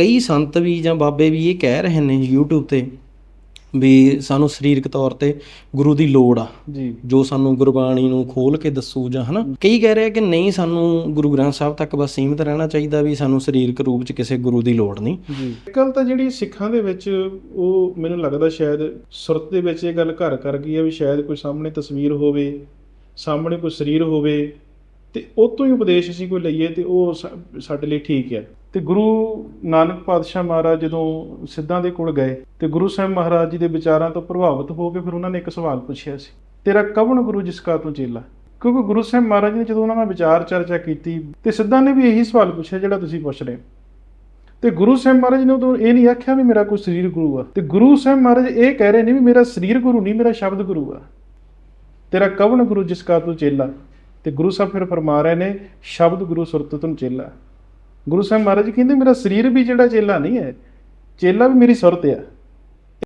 ਕਈ ਸੰਤ ਵੀ ਜਾਂ ਬਾਬੇ ਵੀ ਇਹ ਕਹਿ ਰਹੇ ਨੇ YouTube ਤੇ ਵੀ ਸਾਨੂੰ ਸਰੀਰਕ ਤੌਰ ਤੇ ਗੁਰੂ ਦੀ ਲੋੜ ਆ। ਜੀ। ਜੋ ਸਾਨੂੰ ਗੁਰਬਾਣੀ ਨੂੰ ਖੋਲ ਕੇ ਦੱਸੂ ਜਾਂ ਹਨਾ। ਕਈ ਕਹਿ ਰਹੇ ਆ ਕਿ ਨਹੀਂ ਸਾਨੂੰ ਗੁਰੂ ਗ੍ਰੰਥ ਸਾਹਿਬ ਤੱਕ ਬਸ ਸੀਮਿਤ ਰਹਿਣਾ ਚਾਹੀਦਾ ਵੀ ਸਾਨੂੰ ਸਰੀਰਕ ਰੂਪ 'ਚ ਕਿਸੇ ਗੁਰੂ ਦੀ ਲੋੜ ਨਹੀਂ। ਜੀ। ਗੱਲ ਤਾਂ ਜਿਹੜੀ ਸਿੱਖਾਂ ਦੇ ਵਿੱਚ ਉਹ ਮੈਨੂੰ ਲੱਗਦਾ ਸ਼ਾਇਦ ਸੁਰਤ ਦੇ ਵਿੱਚ ਇਹ ਗੱਲ ਘਰ ਕਰ ਗਈ ਹੈ ਵੀ ਸ਼ਾਇਦ ਕੋਈ ਸਾਹਮਣੇ ਤਸਵੀਰ ਹੋਵੇ ਸਾਹਮਣੇ ਕੋਈ ਸਰੀਰ ਹੋਵੇ ਤੇ ਉਹ ਤੋਂ ਹੀ ਉਪਦੇਸ਼ ਅਸੀਂ ਕੋਈ ਲਈਏ ਤੇ ਉਹ ਸਾਡੇ ਲਈ ਠੀਕ ਹੈ। ਤੇ ਗੁਰੂ ਨਾਨਕ ਪਾਤਸ਼ਾਹ ਮਹਾਰਾਜ ਜਦੋਂ ਸਿੱਧਾਂ ਦੇ ਕੋਲ ਗਏ ਤੇ ਗੁਰੂ ਸਾਹਿਬ ਮਹਾਰਾਜ ਜੀ ਦੇ ਵਿਚਾਰਾਂ ਤੋਂ ਪ੍ਰਭਾਵਿਤ ਹੋ ਕੇ ਫਿਰ ਉਹਨਾਂ ਨੇ ਇੱਕ ਸਵਾਲ ਪੁੱਛਿਆ ਸੀ, ਤੇਰਾ ਕਵਣ ਗੁਰੂ ਜਿਸ ਕਾ ਤੂੰ ਚੇਲਾ? ਕਿਉਂਕਿ ਗੁਰੂ ਸਾਹਿਬ ਮਹਾਰਾਜ ਨੇ ਜਦੋਂ ਉਹਨਾਂ ਨਾਲ ਵਿਚਾਰ ਚਰਚਾ ਕੀਤੀ ਤੇ ਸਿੱਧਾਂ ਨੇ ਵੀ ਇਹੀ ਸਵਾਲ ਪੁੱਛਿਆ ਜਿਹੜਾ ਤੁਸੀਂ ਪੁੱਛ ਰਹੇ ਹੋ। ਤੇ ਗੁਰੂ ਸਾਹਿਬ ਮਹਾਰਾਜ ਨੇ ਉਦੋਂ ਇਹ ਨਹੀਂ ਆਖਿਆ ਵੀ ਮੇਰਾ ਕੋਈ ਸਰੀਰ ਗੁਰੂ ਆ। ਤੇ ਗੁਰੂ ਸਾਹਿਬ ਮਹਾਰਾਜ ਇਹ ਕਹਿ ਰਹੇ ਨੇ ਵੀ ਮੇਰਾ ਸਰੀਰ ਗੁਰੂ ਨਹੀਂ, ਮੇਰਾ ਸ਼ਬਦ ਗੁਰੂ ਆ। ਤੇਰਾ ਕਵਣ ਗੁਰੂ ਜਿਸ ਕਾ ਤੂੰ ਚੇਲਾ? ਤੇ ਗੁਰੂ ਸਾਹਿਬ ਫਿਰ ਫਰਮਾ ਰਹੇ ਨੇ, ਸ਼ਬਦ ਗੁਰੂ ਸੁਰਤ ਤੁਮ ਚੇਲਾ। ਗੁਰੂ ਸਾਹਿਬ ਮਹਾਰਾਜ ਕਹਿੰਦੇ, ਮੇਰਾ ਸਰੀਰ ਵੀ ਜਿਹੜਾ ਚੇਲਾ ਨਹੀਂ ਹੈ, ਚੇਲਾ ਵੀ ਮੇਰੀ ਸੁਰਤ ਆ।